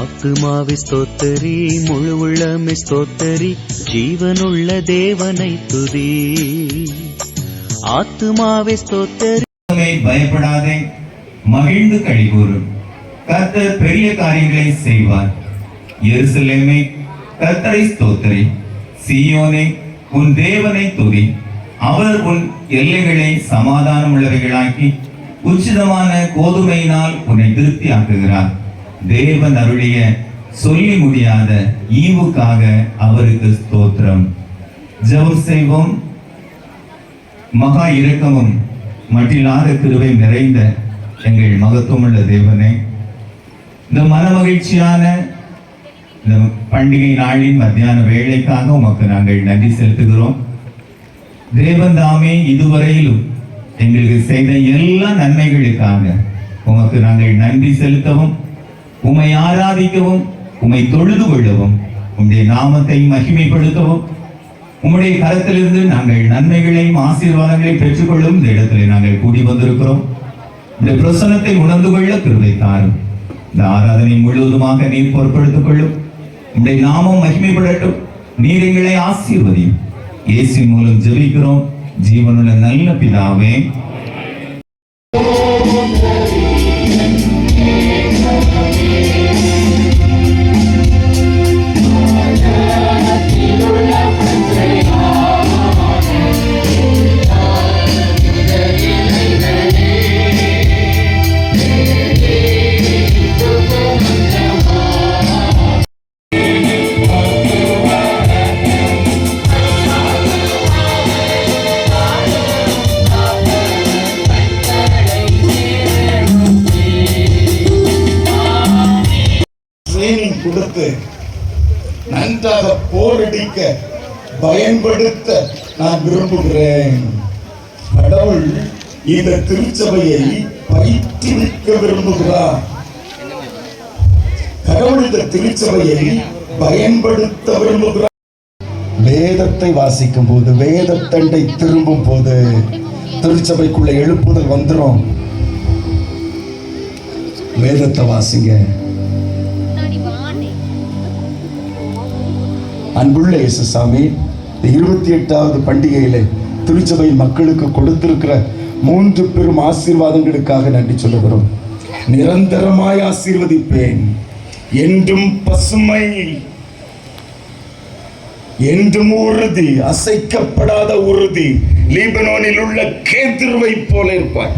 ஆத்துமாவை ஸ்தோத்தரி முழு உள்ளமை ஸ்தோத்தரி ஜீவனுள்ள தேவனை துதி. ஆத்துமாவை ஸ்தோத்தரி. பயப்படாதே மகிழ்ந்து கழிகூறு. கர்த்தர் பெரிய காரியங்களை செய்வார். எருசலேமே கர்த்தரை ஸ்தோத்தரி. சியோனே உன் தேவனை துதி. அவர் உன் எல்லைகளை சமாதானம் உள்ளவைகளாக்கி உச்சிதமான கோதுமையினால் உன்னை திருப்தியாக்குகிறார். தேவன் அருளிய சொல்லி முடியாத ஈவுக்காக அவருக்கு ஸ்தோத்திரம். ஜெபம் செய்வோம். மகா இரக்கமும் மட்டில்லாத கிருவை நிறைந்த எங்கள் மகத்துவமுள்ள தேவனே இந்த மன மகிழ்ச்சியான இந்த பண்டிகை நாளின் மத்தியான வேலைக்காக உமக்கு நாங்கள் நன்றி செலுத்துகிறோம். தேவன் தாமே இதுவரையிலும் எங்களுக்கு செய்த எல்லா நன்மைகளுக்காக உமக்கு நாங்கள் நன்றி செலுத்தவும் உம்மை ஆராதிக்கவும் உம்மை தொழுது கொள்ளவும் உம்முடைய நாமத்தை மகிமைப்படுத்தவும் உம்முடைய கரத்திலிருந்து நாங்கள் நன்மைகளையும் ஆசீர்வாதங்களையும் பெற்றுக்கொள்ளும் இந்த இடத்துல நாங்கள் கூடி வந்திருக்கிறோம். இந்த பிரசனத்தை உணர்ந்து கொள்ள கிருவை தாரும். இந்த ஆராதனை முழுவதுமாக நீர் பொருட்படுத்திக் கொள்ளும். உம்முடைய நாமம் மகிமைப்படட்டும். நீர் எங்களை ஆசீர்வதியும். இயேசு மூலம் ஜெபிக்கிறோம். ஜீவனுள்ள நல்ல பிதாவே கொடுத்து நன்றாக போரடிக்க பயன்படுத்த நான் விரும்புகிறேன். கடவுள் இந்த திருச்சபையை பயிற்றுவிக்க விரும்புகிறார். கடவுள் இந்த திருச்சபையை பயன்படுத்த விரும்புகிறார். வேதத்தை வாசிக்கும் போது வேதத்தண்டை திரும்பும் போது திருச்சபைக்குள்ள எழுப்புதல் வந்துரும். வேதத்தை வாசிங்க. அன்புள்ள இயேசுசாமி இந்த இருபத்தி எட்டாவது பண்டிகையில் திருச்சபை மக்களுக்கு கொடுத்திருக்கிற மூன்று பெரும் ஆசீர்வாதங்களுக்காக நன்றி சொல்லுகிறோம். நிரந்தரமாய் ஆசீர்வதிப்பேன். என்றும் பசுமை என்றும் உறுதி அசைக்கப்படாத உறுதி லீபனோனில் உள்ள கேந்திருவை போல இருப்பார்